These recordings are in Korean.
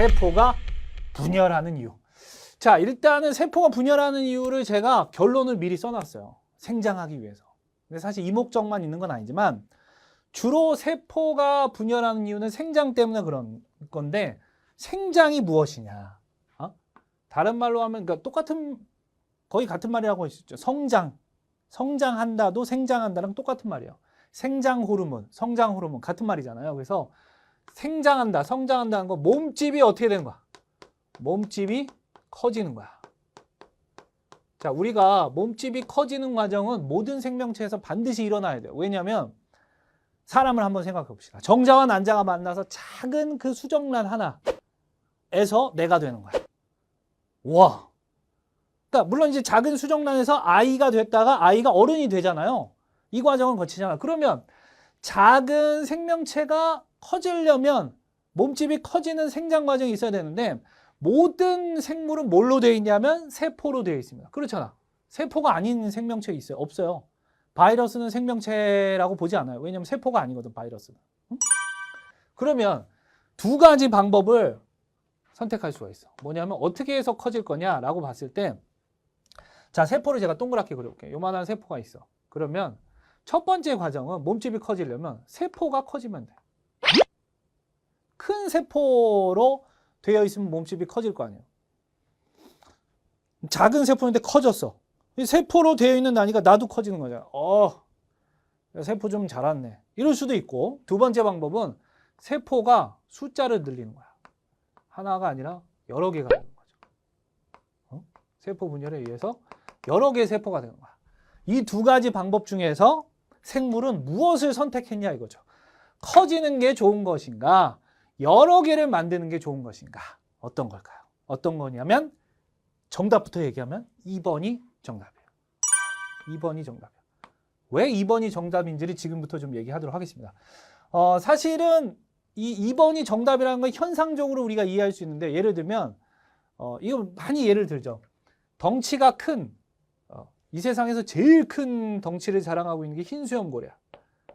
세포가 분열하는 이유. 자, 일단은 세포가 분열하는 이유를 제가 결론을 미리 써놨어요. 생장하기 위해서. 근데 사실 이 목적만 있는 건 아니지만 주로 세포가 분열하는 이유는 생장 때문에 그런 건데 생장이 무엇이냐? 어? 다른 말로 하면 그러니까 똑같은 거의 같은 말이라고 할 수 있죠. 성장, 성장한다도 생장한다랑 똑같은 말이에요. 생장 호르몬, 성장 호르몬 같은 말이잖아요. 그래서 생장한다, 성장한다는 거 몸집이 어떻게 되는 거야? 몸집이 커지는 거야. 자, 우리가 몸집이 커지는 과정은 모든 생명체에서 반드시 일어나야 돼요. 왜냐하면 사람을 한번 생각해 봅시다. 정자와 난자가 만나서 작은 그 수정란 하나에서 내가 되는 거야. 와. 그러니까 물론 이제 작은 수정란에서 아이가 됐다가 아이가 어른이 되잖아요. 이 과정을 거치잖아. 그러면 작은 생명체가 커지려면 몸집이 커지는 생장 과정이 있어야 되는데 모든 생물은 뭘로 되어 있냐면 세포로 되어 있습니다. 그렇잖아. 세포가 아닌 생명체 있어요? 없어요. 바이러스는 생명체라고 보지 않아요. 왜냐하면 세포가 아니거든, 바이러스는. 응? 그러면 두 가지 방법을 선택할 수가 있어. 뭐냐면 어떻게 해서 커질 거냐라고 봤을 때 자, 세포를 제가 동그랗게 그려볼게요. 요만한 세포가 있어. 그러면 첫 번째 과정은 몸집이 커지려면 세포가 커지면 돼. 큰 세포로 되어 있으면 몸집이 커질 거 아니에요. 작은 세포인데 커졌어. 이 세포로 되어 있는 나니까 나도 커지는 거잖아. 어, 세포 좀 자랐네. 이럴 수도 있고 두 번째 방법은 세포가 숫자를 늘리는 거야. 하나가 아니라 여러 개가 되는 거죠. 어? 세포 분열에 의해서 여러 개의 세포가 되는 거야. 이 두 가지 방법 중에서 생물은 무엇을 선택했냐 이거죠. 커지는 게 좋은 것인가? 여러 개를 만드는 게 좋은 것인가? 어떤 걸까요? 어떤 거냐면 정답부터 얘기하면 2번이 정답이에요. 2번이 정답이에요. 왜 2번이 정답인지를 지금부터 좀 얘기하도록 하겠습니다. 어, 사실은 이 2번이 정답이라는 건 현상적으로 우리가 이해할 수 있는데 예를 들면 어, 이거 많이 예를 들죠. 덩치가 큰, 어, 이 세상에서 제일 큰 덩치를 자랑하고 있는 게 흰수염 고래야.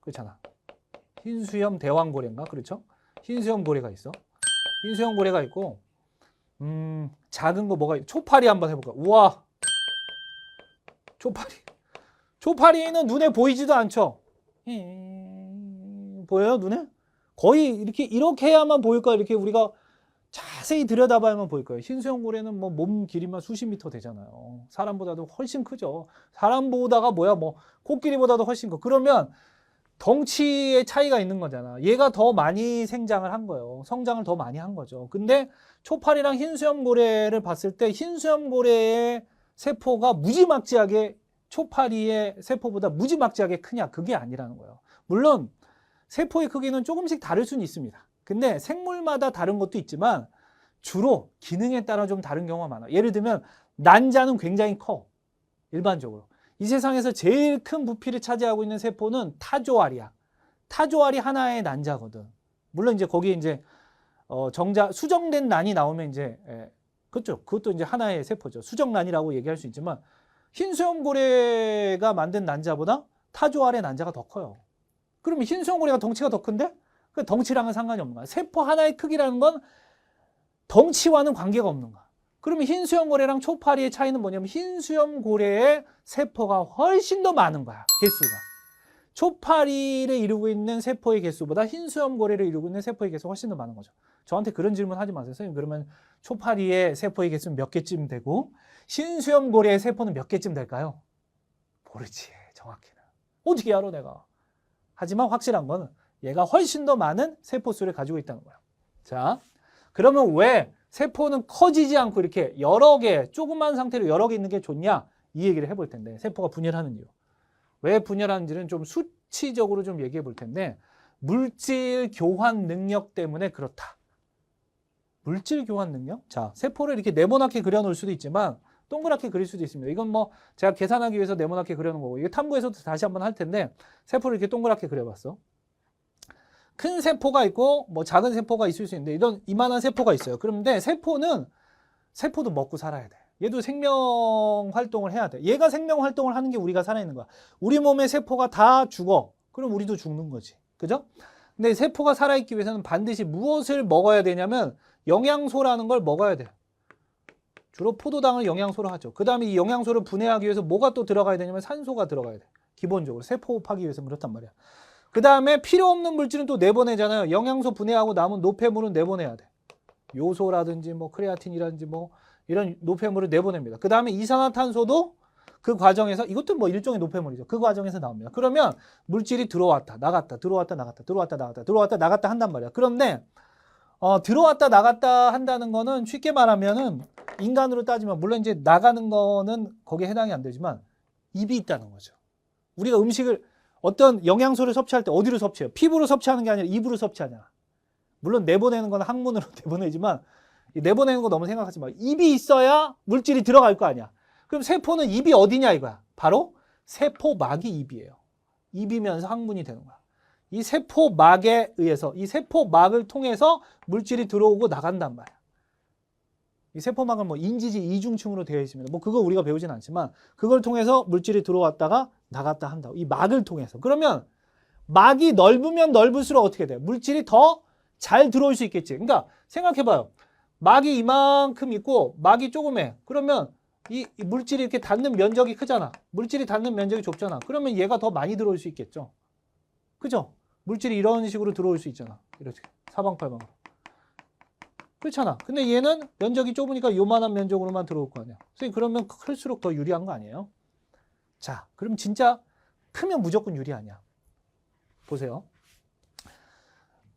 그렇잖아. 흰수염 대왕 고래인가? 그렇죠? 흰수염 고래가 있어. 흰수염 고래가 있고, 음, 작은 거 뭐가, 있... 초파리 한번 해볼까? 우와! 초파리. 초파리는 눈에 보이지도 않죠? 음, 보여요, 눈에? 거의 이렇게, 이렇게 해야만 보일 거야. 이렇게 우리가 자세히 들여다봐야만 보일 거예요. 흰수염 고래는 뭐 몸 길이만 수십 미터 되잖아요. 사람보다도 훨씬 크죠. 사람보다가 뭐야, 뭐, 코끼리보다도 훨씬 커. 그러면 덩치의 차이가 있는 거잖아. 얘가 더 많이 생장을 한 거예요. 성장을 더 많이 한 거죠. 근데 초파리랑 흰수염고래를 봤을 때 흰수염고래의 세포가 무지막지하게 초파리의 세포보다 무지막지하게 크냐? 그게 아니라는 거예요. 물론 세포의 크기는 조금씩 다를 수는 있습니다. 근데 생물마다 다른 것도 있지만 주로 기능에 따라 좀 다른 경우가 많아요. 예를 들면 난자는 굉장히 커. 일반적으로. 이 세상에서 제일 큰 부피를 차지하고 있는 세포는 타조알이야. 타조알이 하나의 난자거든. 물론 이제 거기에 이제 어 정자 수정된 난이 나오면 이제 예, 그렇죠. 그것도 이제 하나의 세포죠. 수정난이라고 얘기할 수 있지만 흰수염고래가 만든 난자보다 타조알의 난자가 더 커요. 그러면 흰수염고래가 덩치가 더 큰데 그 덩치랑은 상관이 없는 거야. 세포 하나의 크기라는 건 덩치와는 관계가 없는 거야. 그러면 흰 수염고래랑 초파리의 차이는 뭐냐면 흰 수염고래의 세포가 훨씬 더 많은 거야. 개수가. 초파리를 이루고 있는 세포의 개수보다 흰 수염고래를 이루고 있는 세포의 개수가 훨씬 더 많은 거죠. 저한테 그런 질문 하지 마세요. 선생님 그러면 초파리의 세포의 개수는 몇 개쯤 되고 흰 수염고래의 세포는 몇 개쯤 될까요? 모르지 정확히는. 어떻게 알아 내가. 하지만 확실한 거는 얘가 훨씬 더 많은 세포 수를 가지고 있다는 거야. 자, 그러면 왜 세포는 커지지 않고 이렇게 여러 개, 조그만 상태로 여러 개 있는 게 좋냐? 이 얘기를 해볼 텐데, 세포가 분열하는 이유. 왜 분열하는지는 좀 수치적으로 좀 얘기해 볼 텐데, 물질 교환 능력 때문에 그렇다. 물질 교환 능력? 자, 세포를 이렇게 네모나게 그려놓을 수도 있지만, 동그랗게 그릴 수도 있습니다. 이건 뭐 제가 계산하기 위해서 네모나게 그려놓은 거고, 이게 탐구에서도 다시 한번 할 텐데, 세포를 이렇게 동그랗게 그려봤어. 큰 세포가 있고 뭐 작은 세포가 있을 수 있는데 이런 이만한 세포가 있어요. 그런데 세포는 세포도 먹고 살아야 돼. 얘도 생명 활동을 해야 돼. 얘가 생명 활동을 하는 게 우리가 살아있는 거야. 우리 몸의 세포가 다 죽어. 그럼 우리도 죽는 거지. 그죠? 근데 세포가 살아있기 위해서는 반드시 무엇을 먹어야 되냐면 영양소라는 걸 먹어야 돼. 주로 포도당을 영양소로 하죠. 그 다음에 이 영양소를 분해하기 위해서 뭐가 또 들어가야 되냐면 산소가 들어가야 돼. 기본적으로 세포 파기 위해서는 그렇단 말이야. 그 다음에 필요 없는 물질은 또 내보내잖아요. 영양소 분해하고 남은 노폐물은 내보내야 돼. 요소라든지 뭐 크레아틴이라든지 뭐 이런 노폐물을 내보냅니다. 그 다음에 이산화탄소도 그 과정에서 이것도 뭐 일종의 노폐물이죠. 그 과정에서 나옵니다. 그러면 물질이 들어왔다, 나갔다, 들어왔다, 나갔다, 들어왔다, 나갔다, 들어왔다, 나갔다 한단 말이야. 그런데 어, 들어왔다, 나갔다 한다는 거는 쉽게 말하면은 인간으로 따지면 물론 이제 나가는 거는 거기에 해당이 안 되지만 입이 있다는 거죠. 우리가 음식을 어떤 영양소를 섭취할 때 어디로 섭취해요? 피부로 섭취하는 게 아니라 입으로 섭취하잖아. 물론 내보내는 건 항문으로 내보내지만 이 내보내는 거 너무 생각하지 마. 입이 있어야 물질이 들어갈 거 아니야. 그럼 세포는 입이 어디냐 이거야. 바로 세포막이 입이에요. 입이면서 항문이 되는 거야. 이 세포막에 의해서 이 세포막을 통해서 물질이 들어오고 나간단 말이야. 이 세포막은 뭐 인지지 이중층으로 되어 있습니다. 뭐 그거 우리가 배우진 않지만 그걸 통해서 물질이 들어왔다가 나갔다 한다. 이 막을 통해서. 그러면 막이 넓으면 넓을수록 어떻게 돼? 물질이 더 잘 들어올 수 있겠지. 그러니까 생각해봐요. 막이 이만큼 있고 막이 조금해. 그러면 이, 이 물질이 이렇게 닿는 면적이 크잖아. 물질이 닿는 면적이 좁잖아. 그러면 얘가 더 많이 들어올 수 있겠죠. 그죠? 물질이 이런 식으로 들어올 수 있잖아. 이렇게 사방팔방으로. 그렇잖아. 근데 얘는 면적이 좁으니까 요만한 면적으로만 들어올 거 아니야. 선생님 그러면 클수록 더 유리한 거 아니에요? 자, 그럼 진짜 크면 무조건 유리 아니야. 보세요.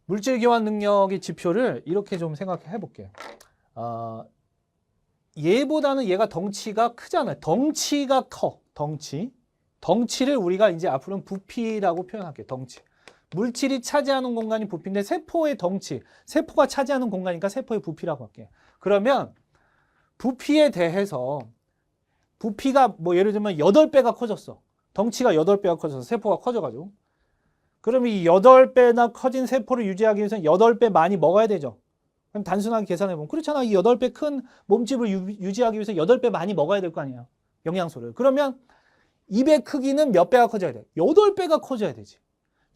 물질 교환 능력의 지표를 이렇게 좀 생각해 볼게요. 어, 얘보다는 얘가 덩치가 크잖아요. 덩치가 커. 덩치. 덩치를 우리가 이제 앞으로는 부피라고 표현할게요. 덩치. 물질이 차지하는 공간이 부피인데 세포의 덩치, 세포가 차지하는 공간이니까 세포의 부피라고 할게요. 그러면 부피에 대해서 부피가 뭐 예를 들면 8배가 커졌어. 덩치가 8배가 커져서 세포가 커져가지고. 그러면 이 8배나 커진 세포를 유지하기 위해서는 8배 많이 먹어야 되죠. 그럼 단순하게 계산해보면 그렇잖아. 이 8배 큰 몸집을 유, 유지하기 위해서 8배 많이 먹어야 될 거 아니에요. 영양소를. 그러면 입의 크기는 몇 배가 커져야 돼? 8배가 커져야 되지.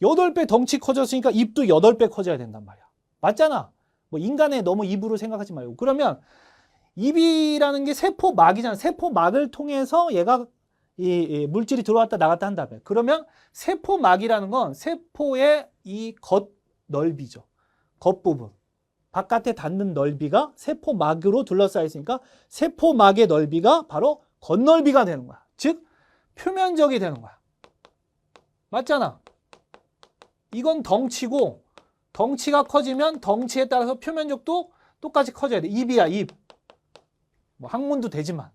8배 덩치 커졌으니까 입도 8배 커져야 된단 말이야. 맞잖아. 뭐 인간의 너무 입으로 생각하지 말고. 그러면 입이라는 게 세포막이잖아. 세포막을 통해서 얘가 이, 이 물질이 들어왔다 나갔다 한다며. 그러면 세포막이라는 건 세포의 이 겉 넓이죠. 겉부분. 바깥에 닿는 넓이가 세포막으로 둘러싸여 있으니까 세포막의 넓이가 바로 겉넓이가 되는 거야. 즉 표면적이 되는 거야. 맞잖아. 이건 덩치고 덩치가 커지면 덩치에 따라서 표면적도 똑같이 커져야 돼. 입이야, 입. 뭐 항문도 되지만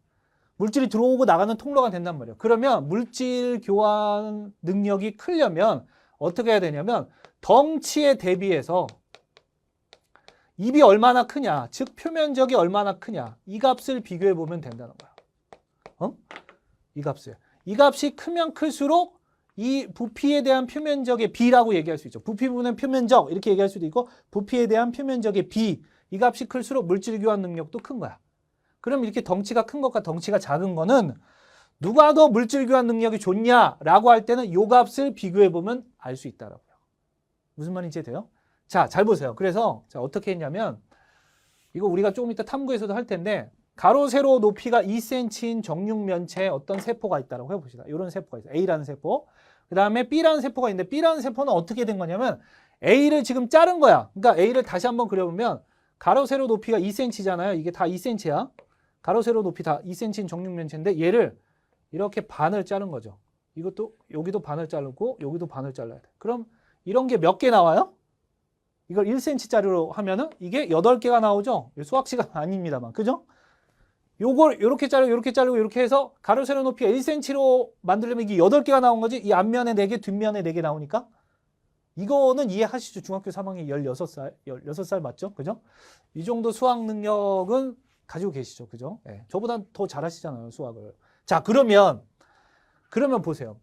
물질이 들어오고 나가는 통로가 된단 말이에요. 그러면 물질 교환 능력이 크려면 어떻게 해야 되냐면 덩치에 대비해서 입이 얼마나 크냐, 즉 표면적이 얼마나 크냐 이 값을 비교해 보면 된다는 거야. 어? 이 값을. 이 값이 크면 클수록 이 부피에 대한 표면적의 비라고 얘기할 수 있죠. 부피 부분의 표면적 이렇게 얘기할 수도 있고 부피에 대한 표면적의 비. 이 값이 클수록 물질 교환 능력도 큰 거야. 그럼 이렇게 덩치가 큰 것과 덩치가 작은 거는 누가 더 물질 교환 능력이 좋냐라고 할 때는 요 값을 비교해 보면 알 수 있다라고요. 무슨 말인지 돼요? 자, 잘 보세요. 그래서 자, 어떻게 했냐면 이거 우리가 조금 이따 탐구에서도 할 텐데 가로 세로 높이가 2cm인 정육면체에 어떤 세포가 있다라고 해봅시다. 이런 세포가 있어요. A라는 세포. 그 다음에 B라는 세포가 있는데 B라는 세포는 어떻게 된 거냐면 A를 지금 자른 거야. 그러니까 A를 다시 한번 그려보면 가로 세로 높이가 2cm잖아요. 이게 다 2cm야. 가로 세로 높이 다 2cm인 정육면체인데 얘를 이렇게 반을 자른 거죠. 이것도 여기도 반을 자르고 여기도 반을 잘라야 돼. 그럼 이런 게 몇 개 나와요? 이걸 1cm짜리로 하면은 이게 8개가 나오죠. 수학 시간 아닙니다만. 그죠? 요걸 이렇게 자르고 이렇게 자르고 이렇게 해서 가로 세로 높이가 1cm로 만들려면 이게 8개가 나온 거지. 이 앞면에 4개, 뒷면에 4개 나오니까 이거는 이해하시죠? 중학교 3학년 16살, 16살 맞죠? 그죠? 이 정도 수학 능력은 가지고 계시죠. 그죠? 예. 저보다 더 잘하시잖아요, 수학을. 자, 그러면 그러면 보세요.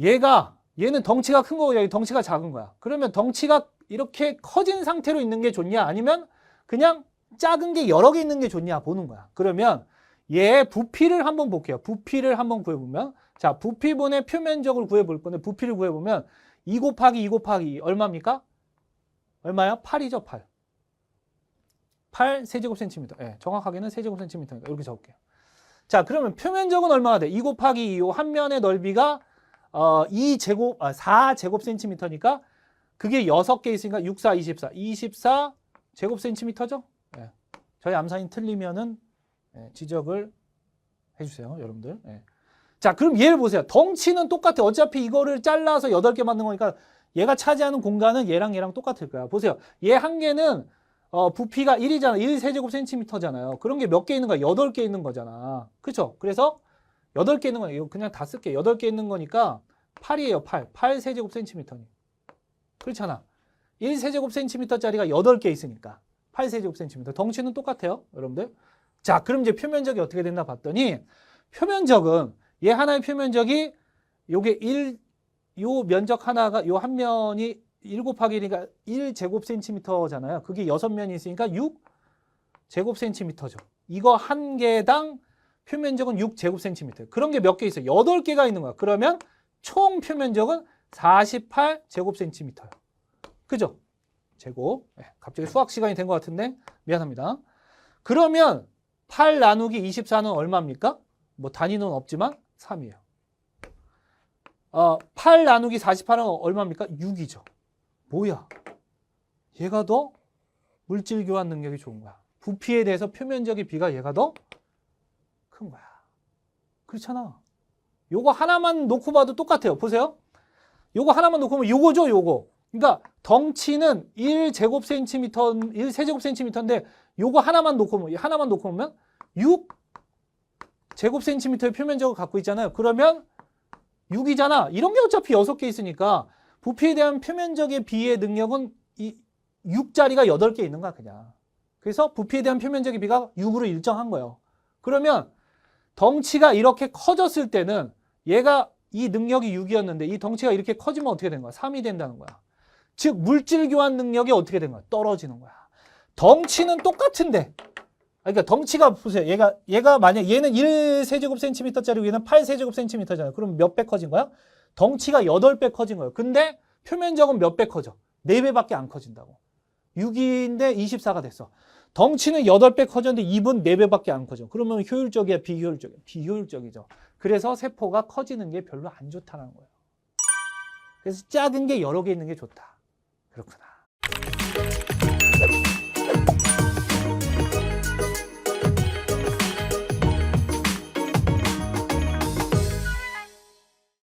얘가 얘는 덩치가 큰 거고 여기 덩치가 작은 거야. 그러면 덩치가 이렇게 커진 상태로 있는 게 좋냐? 아니면 그냥 작은 게 여러 개 있는 게 좋냐 보는 거야. 그러면 얘 부피를 한번 볼게요. 부피를 한번 구해보면 자 부피분의 표면적을 구해볼 건데 부피를 구해보면 2 곱하기 2 곱하기 2 얼마입니까? 얼마야? 8이죠 8. 8 세제곱센티미터. 예, 정확하게는 세제곱센티미터니까 이렇게 적을게요. 자, 그러면 표면적은 얼마가 돼? 2 곱하기 2, 한 면의 넓이가 어, 2제곱, 아, 4제곱센티미터니까 그게 6개 있으니까 6, 4, 24. 24 제곱센티미터죠? 예. 저희 암산이 틀리면은 예, 지적을 해주세요, 여러분들. 예. 자, 그럼 얘를 보세요. 덩치는 똑같아. 어차피 이거를 잘라서 8개 만든 거니까 얘가 차지하는 공간은 얘랑 얘랑 똑같을 거야. 보세요. 얘 한 개는 어, 부피가 1이잖아. 1 세제곱센티미터잖아요. 그런 게 몇 개 있는 거야? 8개 있는 거잖아. 그렇죠? 그래서 8개 있는 거야. 이거 그냥 다 쓸게. 8개 있는 거니까 8이에요. 8. 8 세제곱센티미터니. 그렇잖아. 1 세제곱센티미터짜리가 8개 있으니까 8 세제곱센티미터. 덩치는 똑같아요. 여러분들. 자, 그럼 이제 표면적이 어떻게 된다 봤더니 표면적은 얘 하나의 표면적이 요게 1, 요 면적 하나가 요 한 면이 1 곱하기 1이니까 1제곱센티미터잖아요. 그게 6면이 있으니까 6제곱센티미터죠. 이거 한 개당 표면적은 6제곱센티미터. 그런 게 몇 개 있어요? 8개가 있는 거야. 그러면 총 표면적은 48제곱센티미터예요. 그죠? 제곱. 네, 갑자기 수학 시간이 된 것 같은데 미안합니다. 그러면 8 나누기 24는 얼마입니까? 뭐 단위는 없지만 3이에요. 어, 8 나누기 48은 얼마입니까? 6이죠. 뭐야? 얘가 더 물질 교환 능력이 좋은 거야. 부피에 대해서 표면적인 비가 얘가 더 큰 거야. 그렇잖아. 요거 하나만 놓고 봐도 똑같아요. 보세요. 요거 하나만 놓고 보면 요거죠, 요거. 그러니까 덩치는 1제곱센티미터, 1세제곱센티미터인데 요거 하나만 놓고 하나만 놓고 보면 6 제곱센티미터의 표면적을 갖고 있잖아요. 그러면 6이잖아. 이런 게 어차피 6개 있으니까 부피에 대한 표면적의 비의 능력은 이 6자리가 8개 있는 거야, 그냥. 그래서 부피에 대한 표면적의 비가 6으로 일정한 거예요. 그러면 덩치가 이렇게 커졌을 때는 얘가 이 능력이 6이었는데 이 덩치가 이렇게 커지면 어떻게 된 거야? 3이 된다는 거야. 즉 물질 교환 능력이 어떻게 된 거야? 떨어지는 거야. 덩치는 똑같은데 아, 그러니까 덩치가 보세요. 얘가 얘가 만약 얘는 1세제곱센티미터짜리고 얘는 8세제곱센티미터잖아요. 그럼 몇 배 커진 거야? 덩치가 8배 커진 거예요. 근데 표면적은 몇 배 커져? 4배밖에 안 커진다고. 6인데 24가 됐어. 덩치는 8배 커졌는데 입은 4배밖에 안 커져. 그러면 효율적이야, 비효율적이야? 비효율적이죠. 그래서 세포가 커지는 게 별로 안 좋다는 거예요. 그래서 작은 게 여러 개 있는 게 좋다. 그렇구나.